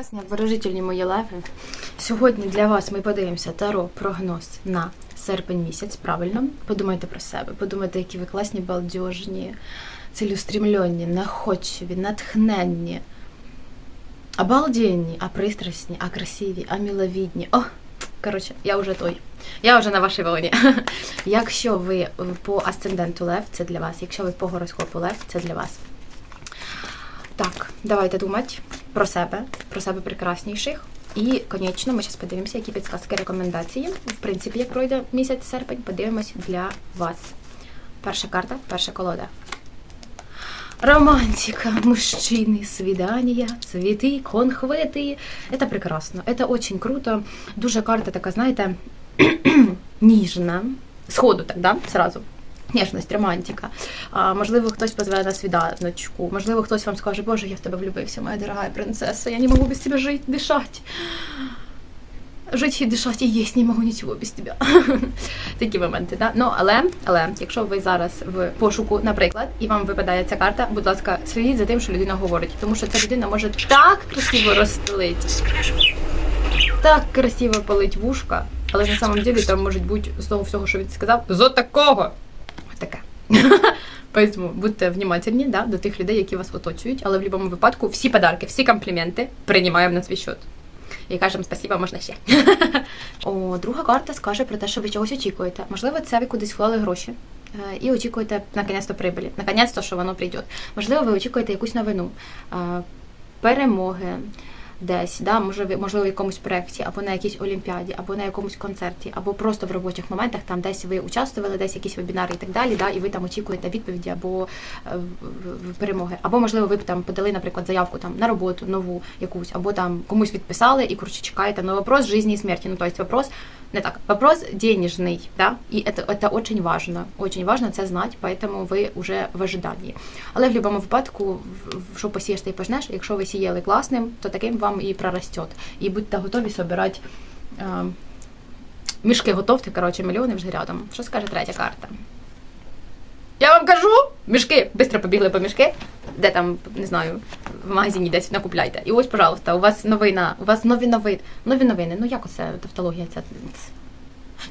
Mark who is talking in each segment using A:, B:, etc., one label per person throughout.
A: Прекрасні, обворожительні мої леви. Сьогодні для вас ми подивимося таро прогноз на серпень місяць. Правильно, подумайте про себе, подумайте, які ви класні, балдежні, цілеустремлені, находчиві, натхненні, обалденні, а пристрасні, а красиві, а миловідні. О, коротше, я вже той. Я вже на вашій волні. Якщо ви по асценденту лев, це для вас. Якщо ви по гороскопу лев, це для вас. Так, давайте думати про себе, про себе прекрасніших. І, конечно, ми зараз подивимося, які підсказки рекомендації. В принципі, як пройде місяць серпень, подивимось для вас. Перша карта, перша колода. Романтика, мужчины, свидания, цветы, конхветы. Это прекрасно, это очень круто. Дуже карта така, знаєте, ніжна. Сходу так, да? Сразу. Ніжність, романтика. А, можливо, хтось позве на свіданочку. Можливо, хтось вам скаже, Боже, я в тебе влюбився, моя дорога принцеса, я не можу без тебе жити, дишати. Жити і дишати і їсти не можу нічого без тебе. Такі моменти, да? Ну, але, але, якщо ви зараз в пошуку, наприклад, і вам випадає ця карта, будь ласка, слідіть за тим, що людина говорить, тому що ця людина може так красиво розстелити, так красиво полить вушка, але на самом деле там може бути з того всього, що він сказав, зо такого. Поэтому будьте внимательні да, до тих людей, які вас оточують, але в будь-якому випадку всі подарки, всі компліменти приймаємо на свій счет. І кажемо спасіба, можна ще. О, друга карта скаже про те, що ви чогось очікуєте. Можливо, це ви кудись вклали гроші. е, І очікуєте наконець-то прибилі, наконець-то, що воно прийде. Можливо, ви очікуєте якусь новину, е, перемоги десь, да, може, ви- можливо, в якомусь проєкті, або на якійсь олімпіаді, або на якомусь концерті, або просто в робочих моментах, там десь ви участвували, десь якісь вебінари і так далі, да, і ви там очікуєте відповіді або е, в- в- перемоги. Або, можливо, ви б там подали, наприклад, заявку там на роботу нову якусь, або там комусь відписали і коротше чекаєте. Ну, вопрос жизни і смерті. Ну, тобто вопрос не так, вопрос денежный, да, и это, это очень важно, очень важно це знати, поэтому ви вже в ожиданні. Але в будь-якому випадку, в- в- що посієш, ти й пожнеш, якщо ви сіяли класним, то таким вам і прорастет. І будьте готові собирати е, мішки готовте, коротше, мільйони вже рядом. Що скаже третя карта? Я вам кажу, мішки, швидко побігли по мішки, де там, не знаю, в магазині десь накупляйте. І ось, пожалуйста, у вас новина, у вас нові новини. Нові новини. Ну як оце тавтологія ця?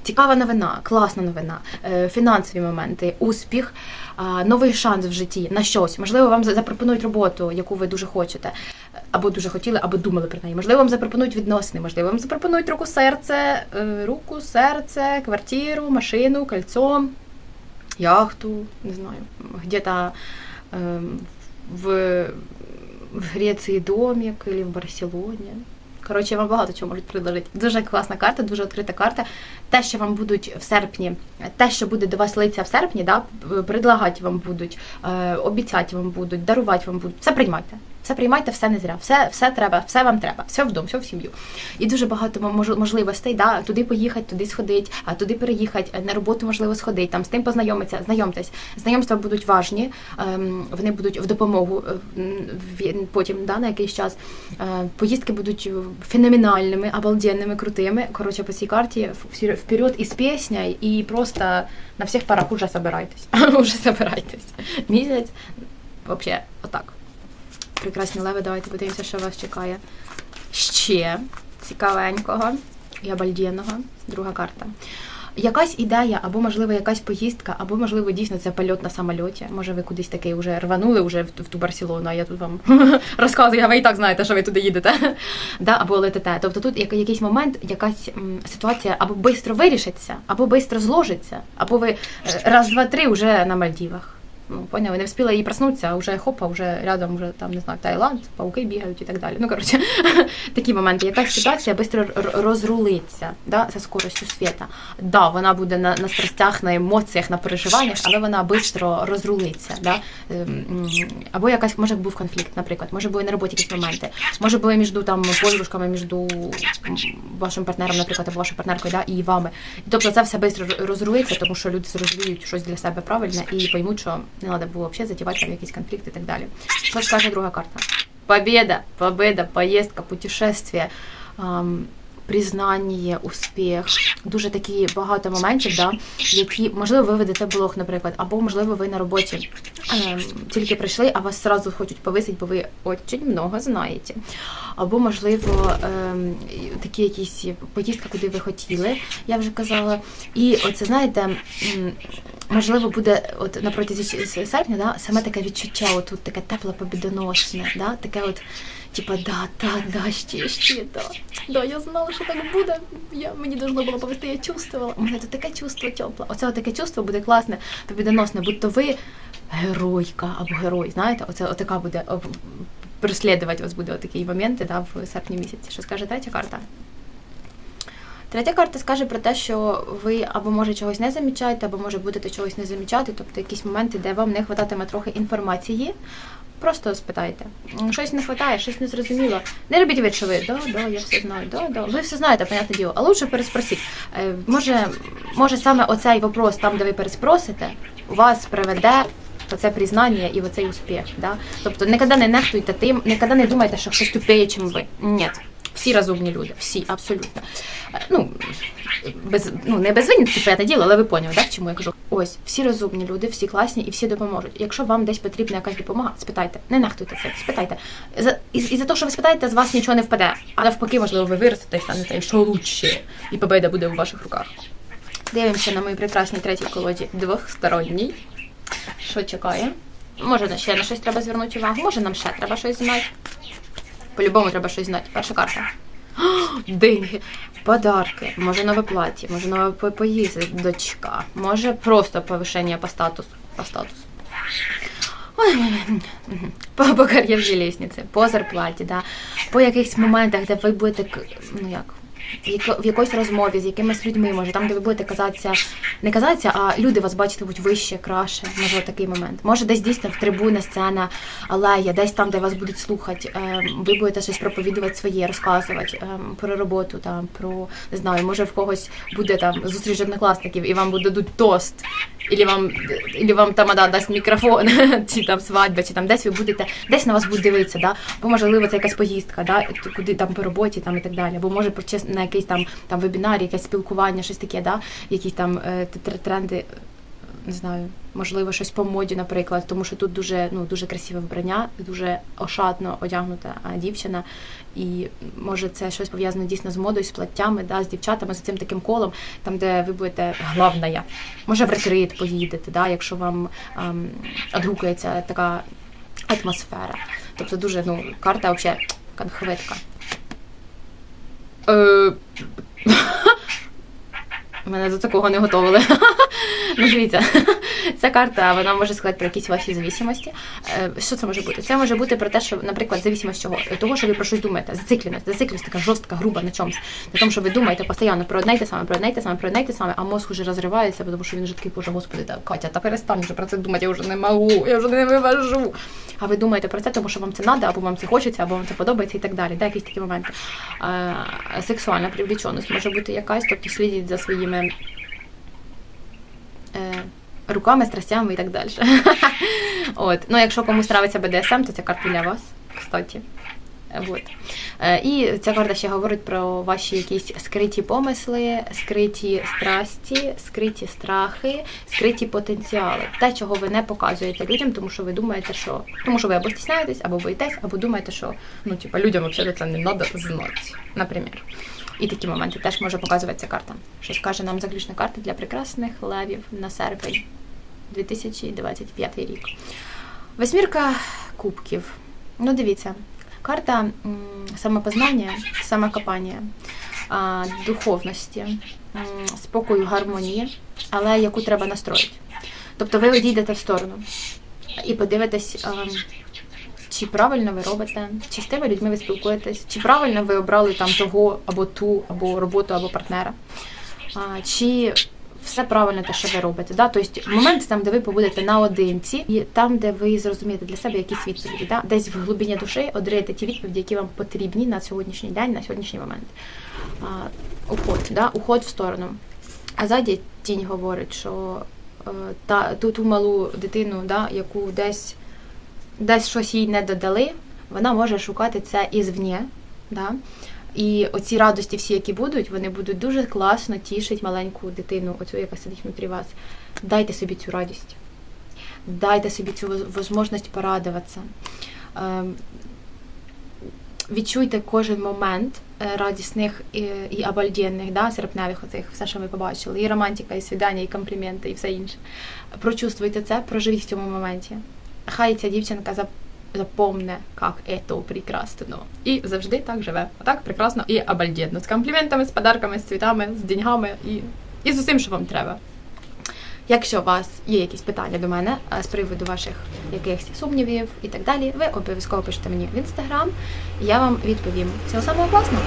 A: Цікава новина, класна новина, е, фінансові моменти, успіх, новий шанс в житті на щось. Можливо, вам запропонують роботу, яку ви дуже хочете, або дуже хотіли, або думали про неї. Можливо, вам запропонують відносини, можливо, вам запропонують руку, серце, е, руку, серце, квартиру, машину, кольцо, яхту, не знаю, где-то ем, в, в Греції домик или в Барселоні. Коротше, вам багато чого можуть предложити. Дуже класна карта, дуже відкрита карта. Те, що вам будуть в серпні, те, що буде до вас литься в серпні, да, предлагати вам будуть, е, обіцяти вам будуть, дарувати вам будуть. Все приймайте. Все приймайте, все не зря, все, все треба, все вам треба, все вдома, все в сім'ю. І дуже багато можливостей, да, туди поїхати, туди сходити, туди переїхати, на роботу можливо сходити, там з тим познайомитися, знайомтесь. Знайомства будуть важні, ем, вони будуть в допомогу е, в- потім да, на якийсь час. Е, Поїздки будуть феноменальними, обалденними, крутими. Коротше, по цій карті вперед із піснею і просто на всіх парах уже собирайтесь. уже собирайтесь. Місяць, взагалі. Прекрасні леви, давайте подивимося, що вас чекає. Ще цікавенького і обалденного. Друга карта. Якась ідея, або, можливо, якась поїздка, або, можливо, дійсно це польот на самольоті. Може, ви кудись такий вже рванули вже в, ту Барселону, а я тут вам розказую, а ви і так знаєте, що ви туди їдете. да, або летите. Тобто тут як, якийсь момент, якась ситуація або швидко вирішиться, або швидко зложиться, або ви е, раз, два, три вже на Мальдівах. Ну, поняли, не встигла її проснутися, а вже хопа, вже рядом, вже там не знаю, Таїланд, пауки бігають і так далі. Ну коротше, такі моменти. Якась ситуація швидко розрулиться да, за скоростю світа. Да, вона буде на, на страстях, на емоціях, на переживаннях, але вона швидко розрулиться. Да? Ем, Або якась може був конфлікт, наприклад, може були на роботі якісь моменти, може були між там подружками, між вашим партнером, наприклад, або вашою партнеркою, да, і вами. Тобто це все швидко розрулиться, тому що люди зрозуміють щось для себе правильне і поймуть, що не треба було взагалі затівати там якийсь конфлікт і так далі. Що скаже друга карта? Победа, победа, поездка, путешествие. Признання, успіх, дуже такі багато моментів, да, які, можливо, ви ведете блог, наприклад, або, можливо, ви на роботі ем, тільки прийшли, а вас зразу хочуть повисити, бо ви дуже много знаєте. Або, можливо, ем, такі якісь поїздка, куди ви хотіли, я вже казала. І оце, знаєте, можливо, буде от на протязі серпня, да, саме таке відчуття, отут таке тепле побідоносне, да, таке от, типа, да, да, да, ще, ще, да. Да, я знала, що так буде. Я, мені должно було повести, я чувствувала. У мене тут таке чувство тепле. Оце от таке чувство буде класне, побідоносне, будто ви геройка або герой. Знаєте, оце отака буде о, переслідувати вас буде отакі моменти да, в серпні місяці. Що скаже третя карта? Третя карта скаже про те, що ви або може чогось не замічаєте, або може будете чогось не замічати, тобто якісь моменти, де вам не хвататиме трохи інформації. Просто спитайте. Щось не вистачає, щось не зрозуміло. Не робіть вид, що ви да, да, я все знаю, да, да. Ви все знаєте, понятне діло. А лучше переспросіть. Е, Може, може саме оцей вопрос, там, де ви переспросите, вас приведе оце признання і оцей успіх. Да? Тобто ніколи не нехтуйте тим, ніколи не думайте, що хтось тупіє, чим ви. Ні. Всі розумні люди, всі, абсолютно. Е, Ну, без, ну не без винятки, понятне діло, але ви поняли, так, чому я кажу? Ось, всі розумні люди, всі класні і всі допоможуть. Якщо вам десь потрібна якась допомога, спитайте, не нехтуйте це, спитайте. За, і, і за те, що ви спитаєте, з вас нічого не впаде. А навпаки, можливо, ви виростете станете що лучше, і победа буде у ваших руках. Дивимося на моїй прекрасній третій колоді двохсторонній. Що чекає? Може, ще на щось треба звернути увагу, може нам ще треба щось знати. По-любому треба щось знати. Перша карта. Деньги, подарки, може нове плаття, може нове по- поїздочка, може просто повишення по статусу. По статусу. По, по кар'єрній лісниці, по зарплаті, да. по якихось моментах, де ви будете ну як, в яко- якоїсь розмові з якимись людьми, може, там, де ви будете казатися, не казатися, а люди вас бачитимуть вище, краще. Може, такий момент. Може, десь дійсно в трибуна, сцена, алея, десь там, де вас будуть слухати, ем, ви будете щось проповідувати своє, розказувати ем, про роботу, там, про не знаю, може в когось буде там зустріч однокласників і вам дадуть тост. Ілі вам, ілі вам тамада дасть мікрофон, чи там свадьба, чи там десь ви будете, десь на вас будуть дивитися, да? або можливо це якась поїздка, да? куди там по роботі там, і так далі. Або може на якийсь там, там вебінар, якесь спілкування, щось таке, да? якісь там е, тренди, не знаю, можливо, щось по моді, наприклад, тому що тут дуже, ну, дуже красиве вбрання, дуже ошатно одягнута дівчина. І може це щось пов'язане дійсно з модою, з платтями, да, з дівчатами, з цим таким колом, там, де ви будете главная. Може, в ретрит поїдете, да, якщо вам ем, відгукується така атмосфера. Тобто дуже, ну, карта взагалі конхветка. Е, Мене до такого не готували. ну, дивіться, ця карта вона може сказати про якісь ваші зависимості. Е, Що це може бути? Це може бути про те, що, наприклад, зависимость чого? Того, що ви про щось думаєте, зацикленість, зацикленість така жорстка, груба на чомусь. На тому, що ви думаєте постійно про одне й те саме, про одне й те саме, про одне й те саме, а мозг уже розривається, тому що він вже такий, боже, господи, та, Катя, та перестань вже про це думати, я вже не можу, я вже не вивожу. А ви думаєте про це, тому що вам це треба, або вам це хочеться, або вам це подобається і так далі. Да, якісь такі моменти. Е, Сексуальна привлеченість може бути якась, тобто слідіть за своїми е, руками, страстями і так далі. От. Ну, якщо комусь нравиться БДСМ, то ця карта для вас, кстати. Вот. Е, І ця карта ще говорить про ваші якісь скриті помисли, скриті страсті, скриті страхи, скриті потенціали. Те, чого ви не показуєте людям, тому що ви думаєте, що тому що ви або стісняєтесь, або боїтесь, або думаєте, що ну, типа, людям взагалі це не треба знати, наприклад. І такі моменти теж може показувати ця карта. Щось каже нам заключна карта для прекрасних левів на серпень 2025 рік. Восьмірка кубків. Ну, дивіться, карта самопознання, самокопання, духовності, спокою, гармонії, але яку треба настроїти. Тобто ви одійдете в сторону і подивитесь, чи правильно ви робите, чи з тими людьми ви спілкуєтесь, чи правильно ви обрали там того або ту, або роботу, або партнера. Чи все правильно те, що ви робите. Да? Тобто момент там, де ви побудете наодинці, і там, де ви зрозумієте для себе якісь відповіді, да? десь в глибині душі одреєте ті відповіді, які вам потрібні на сьогоднішній день, на сьогоднішній момент. А, уход, да? уход в сторону. А ззаді тінь говорить, що е, та, ту, ту малу дитину, да, яку десь, десь щось їй не додали, вона може шукати це ізвні. Да? І оці радості, всі, які будуть, вони будуть дуже класно тішити маленьку дитину, оцю, яка сидить внутрі вас. Дайте собі цю радість. Дайте собі цю можливість порадуватися. Ем, Відчуйте кожен момент е, радісних і, і обальденних, да, серпневих оцих, все, що ми побачили, і романтика, і свідання, і компліменти, і все інше. Прочувствуйте це, проживіть в цьому моменті. Хай ця дівчинка зап- запомне, як ето прекрасно. І завжди так живе. Отак прекрасно і обальденно. З компліментами, з подарками, з цвітами, з деньгами і, і з усім, що вам треба. Якщо у вас є якісь питання до мене е, з приводу ваших якихось сумнівів і так далі, ви обов'язково пишете мені в інстаграм, я вам відповім. Всього самого класного!